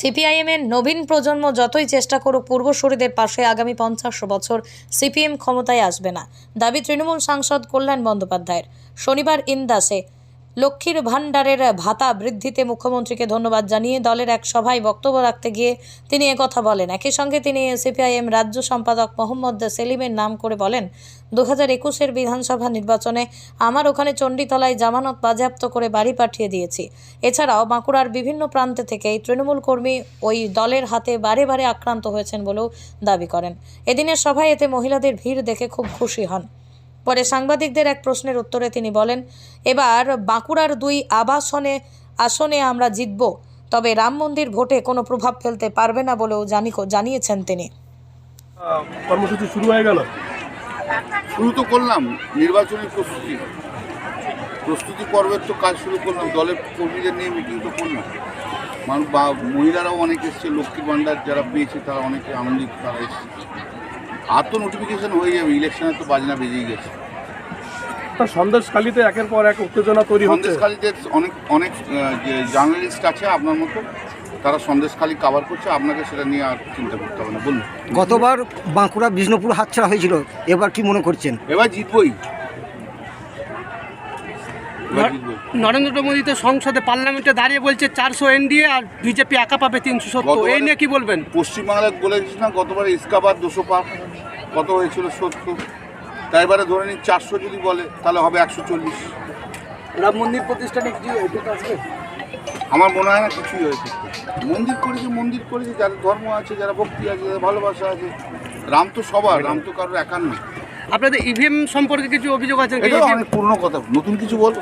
সিপিআইএমের নবীন প্রজন্ম যতই চেষ্টা করুক, পূর্বসূরিদের পাশে আগামী পঞ্চাশ বছর সিপিএম ক্ষমতায় আসবে না। দাবি তৃণমূল সাংসদ কল্যাণ বন্দ্যোপাধ্যায়ের। শনিবার ইন্দাসে লক্ষ্মীর ভাণ্ডারের ভাতা বৃদ্ধিতে মুখ্যমন্ত্রীকে ধন্যবাদ জানিয়ে দলের এক সভায় বক্তব্য রাখতে গিয়ে তিনি একথা বলেন। একই সঙ্গে তিনি সিপিআইএম রাজ্য সম্পাদক মোহাম্মদ সেলিমের নাম করে বলেন দু হাজার একুশের বিধানসভা নির্বাচনে আমার ওখানে চণ্ডীতলায় জামানত বাজেয়াপ্ত করে বাড়ি পাঠিয়ে দিয়েছি। এছাড়াও বাঁকুড়ার বিভিন্ন প্রান্তে থেকে এই তৃণমূল কর্মী ওই দলের হাতে বারে বারে আক্রান্ত হয়েছেন বলেও দাবি করেন। এদিনের সভায় এতে মহিলাদের ভিড় দেখে খুব খুশি হন। পরে সাংবাদিকদের এক প্রশ্নের উত্তরে তিনি বলেন এবার বাঁকুড়ার দুই আবাসনে আসনে আমরা জিতব তবে রাম মন্দির ভোটে কোনো প্রভাব ফেলতে পারবে না বলেও জানি জানিয়েছেন তিনি। কর্মসূচি শুরু হয়ে গেল। শুরু তো করলাম নির্বাচনী প্রস্তুতি। প্রস্তুতি পর্বের তো কাজ শুরু করলাম দলের কর্মীদের নিয়ে মিটিং তো করলাম। মানুষ বা মহিলারাও অনেক এসছে লক্ষ্মী ভাণ্ডার যারা পেয়েছে তারা অনেকে আনন্দিত তারা এসছে। আর তো নোটিফিকেশন হয়ে যাবে ইলেকশনে তো বাজনা বেজেই গেছে। তা সন্দেশখালিতে একের পর এক উত্তেজনা তৈরি হচ্ছে। সন্দেশখালীদের অনেক অনেক যে জার্নালিস্ট আছে আপনার মতো তারা সন্দেশখালী কাভার করছে আপনাকে সেটা নিয়ে আর চিন্তা করতে হবে না। বলুন। গতবার বাঁকুড়া বিষ্ণুপুর হাতছাড়া হয়েছিল এবার কি মনে করছেন? এবার জিতবই। নরেন্দ্র মোদী তো সংসদে পার্লামেন্টে দাঁড়িয়ে বলছে চারশো এনডিএ আর বিজেপি একা পাবে তিনশো সত্তর। এই নিয়ে কি বলবেন? পশ্চিমবাংলায় বলেছিস না গতবার ইস্কাবার দুশো পাক কত হয়েছিল সত্তর? তাই এবারে ধরে নিন চারশো যদি বলে তাহলে হবে একশো চল্লিশ। রাম মন্দির প্রতিষ্ঠানে কিছু আছে? আমার মনে হয় না কিছুই হয়েছে। মন্দির করেছে মন্দির করেছে যারা ধর্ম আছে যারা ভক্তি আছে যারা ভালোবাসা আছে। রাম তো সবার রাম তো কারোর একার না আপনাদের ইভিএম সম্পর্কে কিছু অভিযোগ আছে অনেক পুরনো কথা। নতুন কিছু বল।